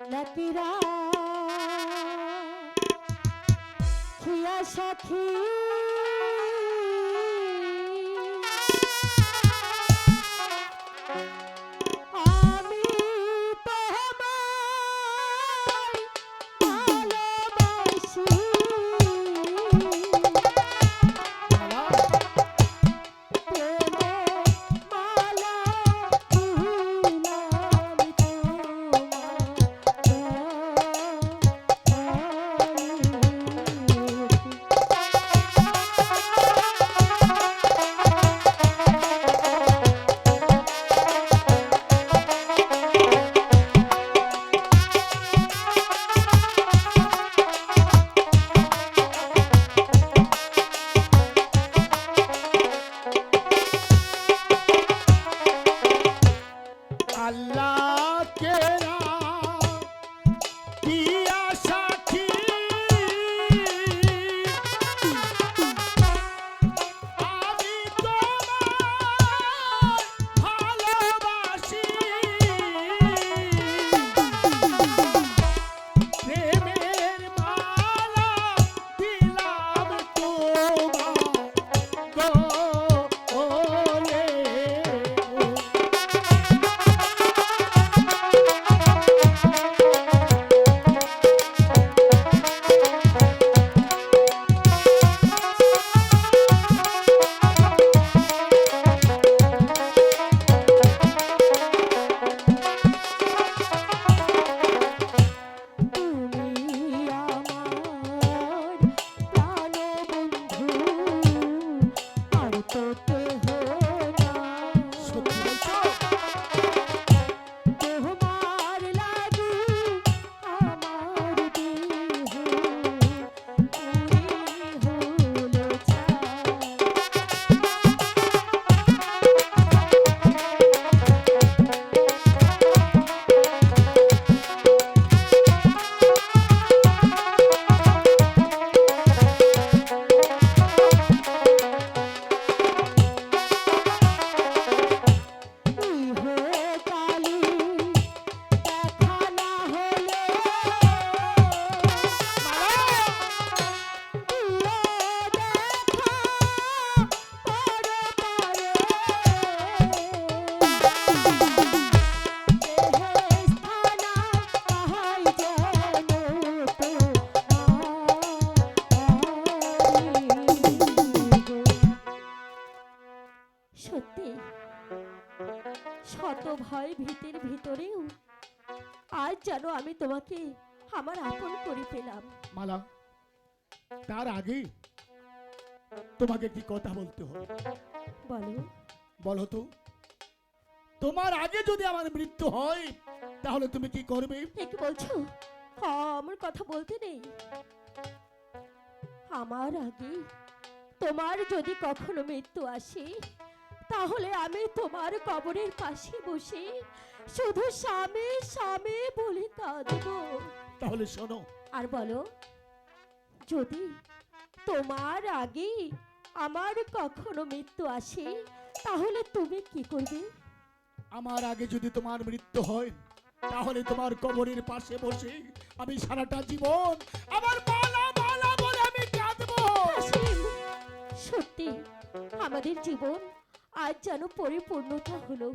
নাকিরা খিয়া সাথী সত্যি। শত ভয় ভীতির ভিতরেও আজ যেন আমি তোমাকে আমার আপন করে পেলাম। মালা তার আগে তোমাকে একটি কথা বলতে হবে? বলো। বলো তো তোমার আগে যদি আমার মৃত্যু হয় তাহলে তুমি কি করবে? কি বলছো? আমার কথা বলতে নেই। আমার আগে তোমার যদি কখনো মৃত্যু আসে তাহলে আমি তোমার কবরের পাশে বসে শুধু স্বামী স্বামী বলে কাঁদবো। তাহলে শোনো। আর বলো যদি তোমার আগে আমার কখনো মৃত্যু আসে তাহলে তুমি কি করবে? আমার আগে যদি তোমার মৃত্যু হয় তাহলে তোমার কবরের পাশে বসে আমি সারাটা জীবন আমার মালা মালা বলে আমি কাঁদবো। সত্যি আমাদের জীবন আজ যেন পরিপূর্ণতা হলো।